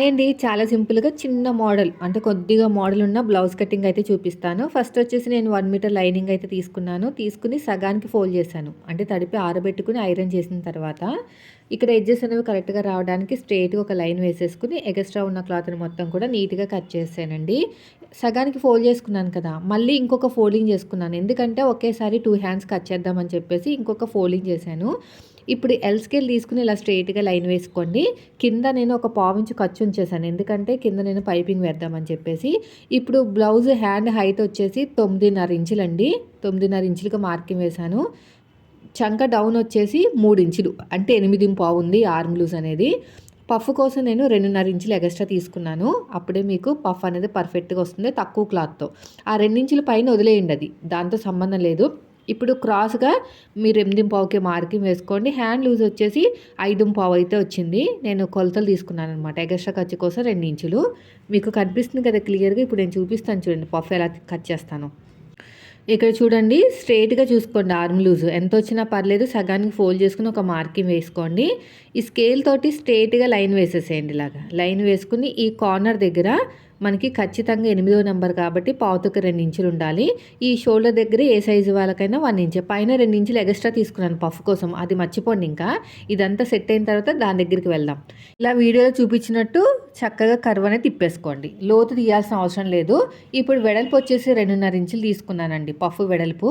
అండి చాలా సింపుల్గా చిన్న మోడల్. అంటే కొద్దిగా మోడల్ ఉన్న బ్లౌజ్ కటింగ్ అయితే చూపిస్తాను. ఫస్ట్ వచ్చేసి నేను వన్ మీటర్ లైనింగ్ అయితే తీసుకున్నాను. తీసుకుని సగానికి ఫోల్డ్ చేశాను. అంటే తడిపి ఆరబెట్టుకుని ఐరన్ చేసిన తర్వాత ఇక్కడ ఎడ్జెస్ అనేవి కరెక్ట్గా రావడానికి స్ట్రైట్గా ఒక లైన్ వేసేసుకుని ఎగస్ట్రా ఉన్న క్లాత్ని మొత్తం కూడా నీట్గా కట్ చేసానండి సగానికి ఫోల్డ్ చేసుకున్నాను కదా మళ్ళీ ఇంకొక ఫోల్డింగ్ చేసుకున్నాను. ఎందుకంటే ఒకేసారి టూ హ్యాండ్స్ కట్ చేద్దామని చెప్పేసి ఇంకొక ఫోల్డింగ్ చేశాను. ఇప్పుడు ఎల్ స్కేల్ తీసుకుని ఇలా స్ట్రైట్గా లైన్ వేసుకోండి. కింద నేను ఒక పావించి ఖర్చు ఉంచేసాను ఎందుకంటే కింద నేను పైపింగ్ వేద్దామని చెప్పేసి. ఇప్పుడు బ్లౌజ్ హ్యాండ్ హైట్ వచ్చేసి తొమ్మిదిన్నర ఇంచులండి. తొమ్మిదిన్నర ఇంచులుగా మార్కింగ్ వేశాను. చంక డౌన్ వచ్చేసి మూడు ఇంచులు. అంటే ఎనిమిది పావు ఉంది ఆర్మ్ లూజ్ అనేది. పఫ్ కోసం నేను రెండున్నర ఇంచులు ఎగస్ట్రా తీసుకున్నాను. అప్పుడే మీకు పఫ్ అనేది పర్ఫెక్ట్గా వస్తుంది తక్కువ క్లాత్తో ఆ రెండించుల పైన వదిలేయండి అది. దాంతో సంబంధం లేదు. ఇప్పుడు క్రాస్గా మీరు ఎనిమిది పావుకి మార్కింగ్ వేసుకోండి. హ్యాండ్ లూజ్ వచ్చేసి ఐదు పావు అయితే వచ్చింది. నేను కొలతలు తీసుకున్నాను అనమాట ఎగస్ట్రా ఖర్చు కోసం రెండు ఇంచులు. మీకు కనిపిస్తుంది కదా క్లియర్గా? ఇప్పుడు నేను చూపిస్తాను చూడండి. పఫ్ ఎలా కట్ చేస్తాను. ఇక్కడ చూడండి. స్ట్రైట్గా చూసుకోండి ఆర్మ్ లూజ్. ఎంత వచ్చినా పర్లేదు సగానికి ఫోల్డ్ చేసుకుని ఒక మార్కింగ్ వేసుకోండి. ఈ స్కేల్ తోటి స్ట్రైట్గా లైన్ వేసేసేయండి ఇలాగా. లైన్ వేసుకుని ఈ కార్నర్ దగ్గర మనకి ఖచ్చితంగా ఎనిమిదో నెంబర్ కాబట్టి పావుతకు రెండు ఇంచులు ఉండాలి. ఈ షోల్డర్ దగ్గర ఏ సైజు వాళ్ళకైనా వన్ ఇంచ్. పైన రెండు ఇంచులు ఎక్స్ట్రా తీసుకున్నాను పఫ్ కోసం. అది మర్చిపోండి ఇంకా. ఇదంతా సెట్ అయిన తర్వాత దాని దగ్గరికి వెళ్దాం. ఇలా వీడియోలో చూపించినట్టు చక్కగా కర్వ్ అనేది తిప్పేసుకోండి. లోతు తీయాల్సిన అవసరం లేదు. ఇప్పుడు వెడల్పు వచ్చేసి రెండున్నర ఇంచులు తీసుకున్నానండి పఫ్ వెడల్పు.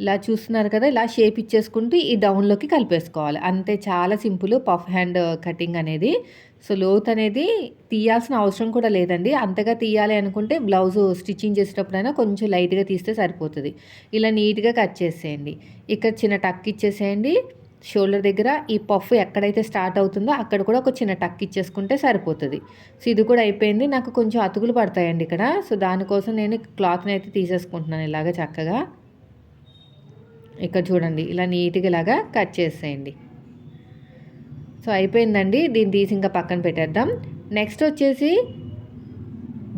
ఇలా చూస్తున్నారు కదా ఇలా షేప్ ఇచ్చేసుకుంటూ ఈ డౌన్లోకి కలిపేసుకోవాలి. అంతే చాలా సింపుల్ పఫ్ హ్యాండ్ కటింగ్ అనేది. సో లోత్ అనేది తీయాల్సిన అవసరం కూడా లేదండి. అంతగా తీయాలి అనుకుంటే బ్లౌజ్ స్టిచ్చింగ్ చేసేటప్పుడైనా కొంచెం లైట్గా తీస్తే సరిపోతుంది. ఇలా నీట్గా కట్ చేసేయండి. ఇక్కడ చిన్న టక్ ఇచ్చేసేయండి. షోల్డర్ దగ్గర ఈ పఫ్ ఎక్కడైతే స్టార్ట్ అవుతుందో అక్కడ కూడా ఒక చిన్న టక్ ఇచ్చేసుకుంటే సరిపోతుంది. సో ఇది కూడా అయిపోయింది. నాకు కొంచెం అతుకులు పడతాయండి ఇక్కడ. సో దానికోసం నేను క్లాత్ని అయితే తీసేసుకుంటున్నాను ఇలాగ చక్కగా. ఇక్కడ చూడండి ఇలా నీట్గా ఇలాగా కట్ చేసేయండి. సో అయిపోయిందండి. దీన్ని తీసి ఇంకా పక్కన పెట్టేద్దాం. నెక్స్ట్ వచ్చేసి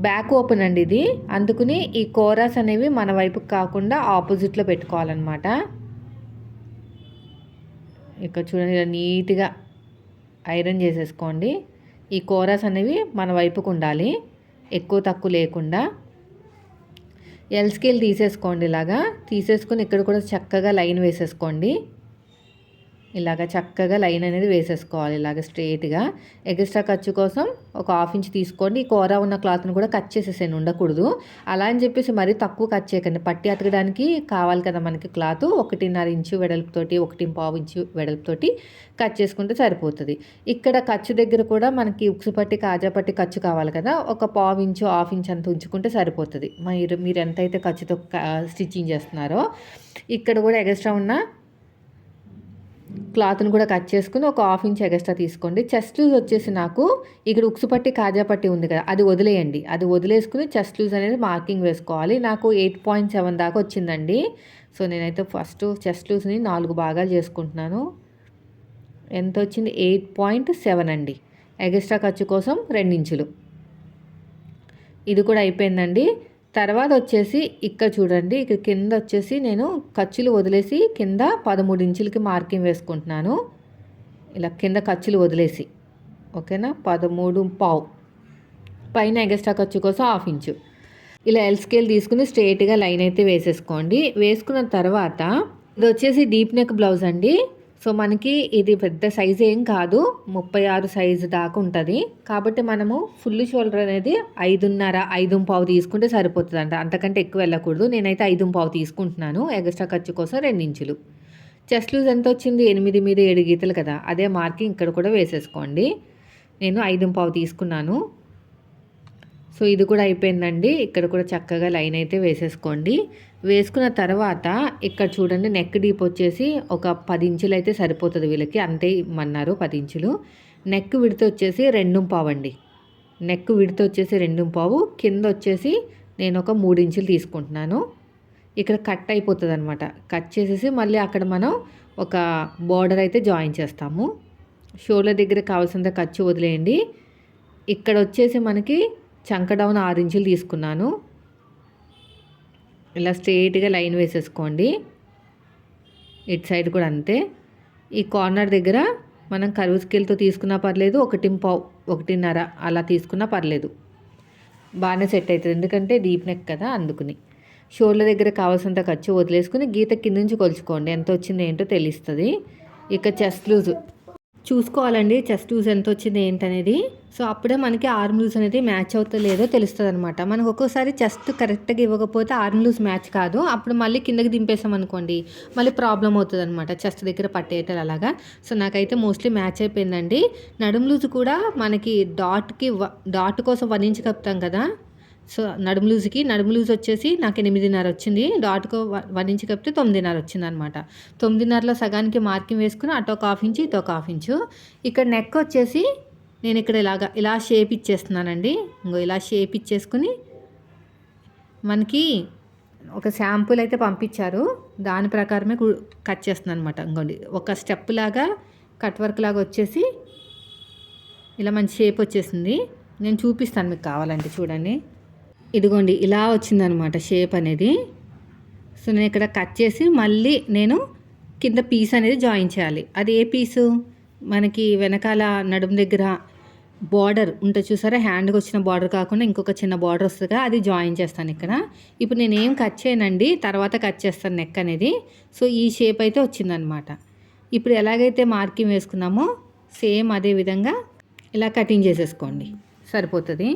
బ్యాక్ ఓపెన్ అండి ఇది. అందుకుని ఈ కోరాస్ అనేవి మన వైపుకి కాకుండా ఆపోజిట్లో పెట్టుకోవాలన్నమాట. ఇక్కడ చూడండి ఇలా నీట్గా ఐరన్ చేసేసుకోండి. ఈ కోరాస్ అనేవి మన వైపుకు ఉండాలి. ఎక్కువ తక్కువ లేకుండా. ఎల్ స్కేల్ తీసేసుకోండి ఇలాగా. తీసేసుకొని ఇక్కడ కూడా చక్కగా లైన్ వేసేసుకోండి. ఇలాగ చక్కగా లైన్ అనేది వేసేసుకోవాలి ఇలాగ స్ట్రేట్గా. ఎక్స్ట్రా ఖర్చు కోసం ఒక హాఫ్ ఇంచ్ తీసుకోండి. ఈ కూర ఉన్న క్లాత్ని కూడా కట్ చేసేసాను ఉండకూడదు. అలా అని చెప్పేసి మరీ తక్కువ కట్ చేయకండి. పట్టి అతకడానికి కావాలి కదా మనకి క్లాత్. ఒకటిన్నర ఇంచు వెడల్పుతోటి ఒకటి పావు ఇంచు వెడల్పుతోటి కట్ చేసుకుంటే సరిపోతుంది. ఇక్కడ ఖర్చు దగ్గర కూడా మనకి ఉక్సు పట్టి కాజా పట్టి ఖర్చు కావాలి కదా. ఒక పావు ఇంచు హాఫ్ ఇంచ్ అంత ఉంచుకుంటే సరిపోతుంది. మీరు మీరు ఎంతైతే ఖర్చుతో స్టిచ్చింగ్ చేస్తున్నారో. ఇక్కడ కూడా ఎక్స్ట్రా ఉన్న క్లాత్ని కూడా కట్ చేసుకుని ఒక హాఫ్ ఇంచ్ ఎగస్ట్రా తీసుకోండి. చెస్ట్ లూజ్ వచ్చేసి నాకు ఇక్కడ ఉక్సు పట్టి కాజా పట్టి ఉంది కదా అది వదిలేయండి. అది వదిలేసుకుని చెస్ట్ లూజ్ అనేది మార్కింగ్ వేసుకోవాలి. నాకు ఎయిట్ పాయింట్ సెవెన్ దాకా వచ్చిందండి. సో నేనైతే ఫస్ట్ చెస్ట్ లూజ్ని నాలుగు భాగాలు చేసుకుంటున్నాను. ఎంత వచ్చింది? ఎయిట్ పాయింట్ సెవెన్ అండి. ఎగస్ట్రా ఖర్చు కోసం రెండించులు. ఇది కూడా అయిపోయిందండి. తర్వాత వచ్చేసి ఇక్కడ చూడండి ఇక్కడ కింద వచ్చేసి నేను ఖర్చులు వదిలేసి కింద పదమూడు ఇంచులకి మార్కింగ్ వేసుకుంటున్నాను. ఇలా కింద ఖర్చులు వదిలేసి ఓకేనా? పదమూడు పావు. పైన ఎగస్ట్రా ఖర్చు కోసం హాఫ్ ఇంచు. ఇలా ఎల్ స్కేల్ తీసుకుని స్ట్రైట్గా లైన్ అయితే వేసేసుకోండి. వేసుకున్న తర్వాత ఇది వచ్చేసి డీప్ నెక్ బ్లౌజ్ అండి. సో మనకి ఇది పెద్ద సైజ్ ఏం కాదు. ముప్పై ఆరు సైజు దాకా ఉంటుంది. కాబట్టి మనము ఫుల్ షోల్డర్ అనేది ఐదున్నర ఐదు పావు తీసుకుంటే సరిపోతుంది అంట అంతకంటే ఎక్కువ వెళ్ళకూడదు. నేనైతే ఐదు పావు తీసుకుంటున్నాను. ఎగస్ట్రా ఖర్చు కోసం రెండించులు చెస్ట్ లూజ్ ఎంత వచ్చింది? ఎనిమిది మీద ఏడు గీతలు కదా. అదే మార్కింగ్ ఇక్కడ కూడా వేసేసుకోండి. నేను ఐదు పావు తీసుకున్నాను. సో ఇది కూడా అయిపోయిందండి. ఇక్కడ కూడా చక్కగా లైన్ అయితే వేసేసుకోండి. వేసుకున్న తర్వాత ఇక్కడ చూడండి నెక్ డీప్ వచ్చేసి ఒక పది ఇంచులు అయితే సరిపోతుంది వీళ్ళకి. అంతే ఇమ్మన్నారు పది ఇంచులు. నెక్ విడత వచ్చేసి రెండు పావు అండి నెక్ విడత వచ్చేసి రెండు పావు. కింద వచ్చేసి నేను ఒక మూడు ఇంచులు తీసుకుంటున్నాను. ఇక్కడ కట్ అయిపోతుంది అనమాట కట్ చేసేసి మళ్ళీ అక్కడ మనం ఒక బార్డర్ అయితే జాయిన్ చేస్తాము. షోల్డర్ దగ్గర కావాల్సినంత ఖర్చు వదిలేయండి. ఇక్కడ వచ్చేసి మనకి చంకడౌన్ ఆరు ఇంచులు తీసుకున్నాను. ఇలా స్ట్రేట్గా లైన్ వేసేసుకోండి. ఇటు సైడ్ కూడా అంతే. ఈ కార్నర్ దగ్గర మనం కరువు స్కేల్తో తీసుకున్నా పర్లేదు ఒకటి పావు ఒకటిన్నర అలా తీసుకున్నా పర్లేదు. బాగానే సెట్ అవుతుంది. ఎందుకంటే డీప్ నెక్ కదా అందుకుని. షోల్డర్ దగ్గర కావాల్సినంత ఖర్చు వదిలేసుకుని గీత కింద నుంచి కొలుచుకోండి. ఎంత వచ్చింది ఏంటో తెలుస్తుంది. ఇక చెస్ట్ లూజ్ చూసుకోవాలండి. చెస్ట్ లూజ్ ఎంత వచ్చింది ఏంటనేది. సో అప్పుడే మనకి ఆర్మ్ లూజ్ అనేది మ్యాచ్ అవుతా లేదో తెలుస్తుంది అనమాట మనకు ఒక్కోసారి చెస్ట్ కరెక్ట్గా ఇవ్వకపోతే ఆర్మ్ లూజ్ మ్యాచ్ కాదు. అప్పుడు మళ్ళీ కిందకి దింపేసాం అనుకోండి మళ్ళీ ప్రాబ్లం అవుతుంది అనమాట చెస్ట్ దగ్గర పట్టేయటం అలాగా. సో నాకైతే మోస్ట్లీ మ్యాచ్ అయిపోయిందండి. నడుము లూజ్ కూడా మనకి డాట్కి డాట్ కోసం వన్ ఇంచ్ కప్పుతాం కదా. సో నడుము లూజ్కి నడుము లూజ్ వచ్చేసి నాకు ఎనిమిదిన్నర వచ్చింది. డాట్కో వన్ ఇంచ్ కప్పితే తొమ్మిదిన్నర వచ్చింది అనమాట తొమ్మిదిన్నరలో సగానికి మార్కింగ్ వేసుకుని అటు ఒక హాఫ్ ఇంచు ఇటో ఒక హాఫ్ ఇంచు. ఇక్కడ నెక్ వచ్చేసి నేను ఇక్కడ ఇలాగా ఇలా షేప్ ఇచ్చేస్తున్నానండి. ఇంకో ఇలా షేప్ ఇచ్చేసుకుని మనకి ఒక శాంపుల్ అయితే పంపించారు. దాని ప్రకారమే కట్ చేస్తున్నాను అనమాట ఇంకోండి ఒక స్టెప్ లాగా కట్ వర్క్ లాగా వచ్చేసి ఇలా మంచి షేప్ వచ్చేసింది. నేను చూపిస్తాను మీకు కావాలంటే చూడండి. ఇదిగోండి ఇలా వచ్చిందనమాట షేప్ అనేది. సో నేను ఇక్కడ కట్ చేసి మళ్ళీ నేను కింద పీస్ అనేది జాయిన్ చేయాలి. అది ఏ పీసు మనకి వెనకాల నడుము దగ్గర బార్డర్ ఉంటుంది చూసారా హ్యాండ్కి వచ్చిన బార్డర్ కాకుండా ఇంకొక చిన్న బార్డర్ వస్తుందిగా అది జాయిన్ చేస్తాను ఇక్కడ. ఇప్పుడు నేను ఏం కట్ చేయనండి తర్వాత కట్ చేస్తాను నెక్ అనేది. సో ఈ షేప్ అయితే వచ్చిందనమాట. ఇప్పుడు ఎలాగైతే మార్కింగ్ వేసుకున్నామో సేమ్ అదే విధంగా ఇలా కటింగ్ చేసేసుకోండి. సరిపోతుంది?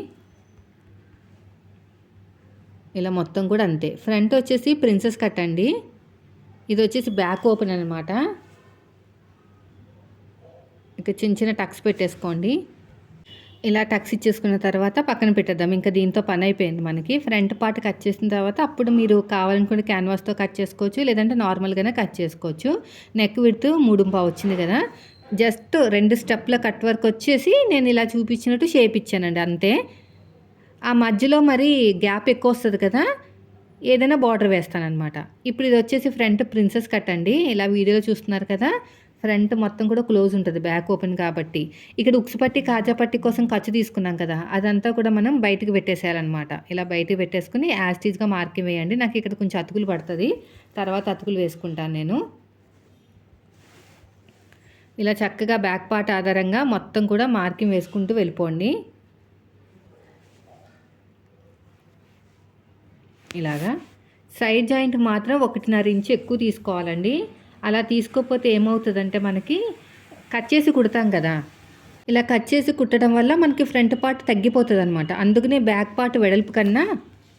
ఇలా మొత్తం కూడా అంతే. ఫ్రంట్ వచ్చేసి ప్రిన్సెస్ కట్ అండి. ఇది వచ్చేసి బ్యాక్ ఓపెన్ అనమాట ఇక చిన్న చిన్న టక్స్ పెట్టేసుకోండి. ఇలా టక్స్ ఇచ్చేసుకున్న తర్వాత పక్కన పెట్టేద్దాం. ఇంకా దీంతో పని అయిపోయింది మనకి. ఫ్రంట్ పార్ట్ కట్ చేసిన తర్వాత అప్పుడు మీరు కావాలనుకుంటే క్యాన్వాస్తో కట్ చేసుకోవచ్చు లేదంటే నార్మల్గానే కట్ చేసుకోవచ్చు. నెక్ విడుతూ మూడు పావు వచ్చింది కదా. జస్ట్ రెండు స్టెప్ల కట్ వర్క్ వచ్చేసి నేను ఇలా చూపించినట్టు షేప్ ఇచ్చానండి అంతే. ఆ మధ్యలో మరి గ్యాప్ ఎక్కువ వస్తుంది కదా ఏదైనా బార్డర్ వేస్తానమాట ఇప్పుడు ఇది వచ్చేసి ఫ్రంట్ ప్రిన్సెస్ కట్ అండి. ఇలా వీడియోలో చూస్తున్నారు కదా ఫ్రంట్ మొత్తం కూడా క్లోజ్ ఉంటుంది బ్యాక్ ఓపెన్ కాబట్టి. ఇక్కడ ఉక్స్ పట్టి కాజా పట్టి కోసం ఖర్చు తీసుకున్నాం కదా అదంతా కూడా మనం బయటకు పెట్టేసేయాలన్నమాట. ఇలా బయటకు పెట్టేసుకుని యాస్టీజ్గా మార్కింగ్ వేయండి. నాకు ఇక్కడ కొంచెం అతుకులు పడుతుంది తర్వాత అతుకులు వేసుకుంటాను నేను. ఇలా చక్కగా బ్యాక్ పార్ట్ ఆధారంగా మొత్తం కూడా మార్కింగ్ వేసుకుంటూ వెళ్ళిపోండి. ఇలాగా. సైడ్ జాయింట్ మాత్రం ఒకటిన్నర ఇంచు ఎక్కువ తీసుకోవాలండి. అలా తీసుకోకపోతే ఏమవుతుందంటే మనకి కట్ చేసి కుడతాం కదా. ఇలా కట్ చేసి కుట్టడం వల్ల మనకి ఫ్రంట్ పార్ట్ తగ్గిపోతుంది అనమాట అందుకనే బ్యాక్ పార్ట్ వెడల్పు కన్నా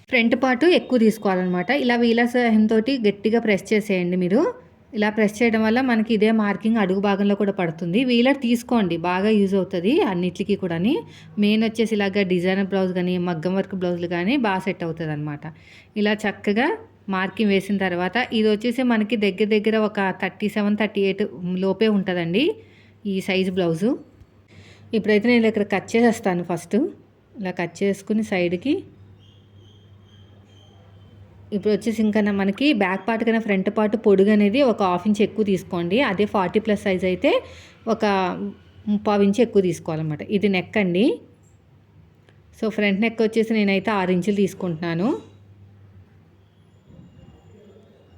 ఫ్రంట్ పార్ట్ ఎక్కువ తీసుకోవాలన్నమాట. ఇలా వీలా సహాయంతో గట్టిగా ప్రెస్ చేసేయండి మీరు. ఇలా ప్రెస్ చేయడం వల్ల మనకి ఇదే మార్కింగ్ అడుగు భాగంలో కూడా పడుతుంది. వీలర్ తీసుకోండి బాగా యూజ్ అవుతుంది అన్నిటికీ కూడా మెయిన్ వచ్చేసి ఇలాగ డిజైనర్ బ్లౌజ్ కానీ మగ్గం వర్క్ బ్లౌజులు కానీ బాగా సెట్ అవుతుంది అనమాట ఇలా చక్కగా మార్కింగ్ వేసిన తర్వాత ఇది వచ్చేసి మనకి దగ్గర దగ్గర ఒక థర్టీ సెవెన్ థర్టీ ఎయిట్ లోపే ఉంటుందండి ఈ సైజు బ్లౌజు. ఇప్పుడైతే నేను ఇక్కడ కట్ చేసేస్తాను ఫస్ట్. ఇలా కట్ చేసుకుని సైడ్కి ఇప్పుడు వచ్చేసి ఇంకా మనకి బ్యాక్ పార్ట్ కన్నా ఫ్రంట్ పార్ట్ పొడుగు అనేది ఒక హాఫ్ ఇంచ్ ఎక్కువ తీసుకోండి. అదే ఫార్టీ ప్లస్ సైజ్ అయితే ఒక ముప్పావు ఇంచ్ ఎక్కువ తీసుకోవాలన్నమాట. ఇది నెక్ అండి. సో ఫ్రంట్ నెక్ వచ్చేసి నేనైతే ఆరు ఇంచులు తీసుకుంటున్నాను.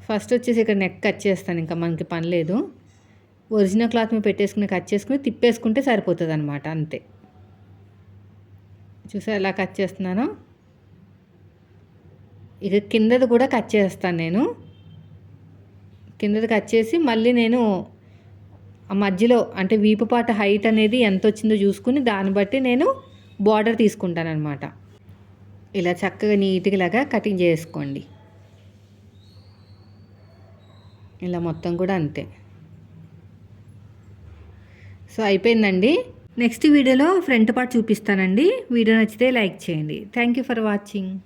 ఫస్ట్ వచ్చేసి ఇక్కడ నెక్ కట్ చేస్తాను. ఇంకా మనకి పని లేదు. ఒరిజినల్ క్లాత్ మీద పెట్టేసుకుని కట్ చేసుకుని తిప్పేసుకుంటే సరిపోతుంది అనమాట అంతే. చూసా ఎలా కట్ చేస్తున్నాను? ఇక కిందది కూడా కట్ చేస్తాను నేను. కిందది కట్ చేసి మళ్ళీ నేను ఆ మధ్యలో అంటే వీపు పాట హైట్ అనేది ఎంత వచ్చిందో చూసుకుని దాన్ని బట్టి నేను బార్డర్ తీసుకుంటాను ఇలా చక్కగా నీట్గా లాగా కటింగ్ చేసుకోండి. ఇలా మొత్తం కూడా అంతే. సో అయిపోయిందండి. నెక్స్ట్ వీడియోలో ఫ్రంట్ పార్ట్ చూపిస్తానండి. వీడియో నచ్చితే లైక్ చేయండి. Thank you for watching.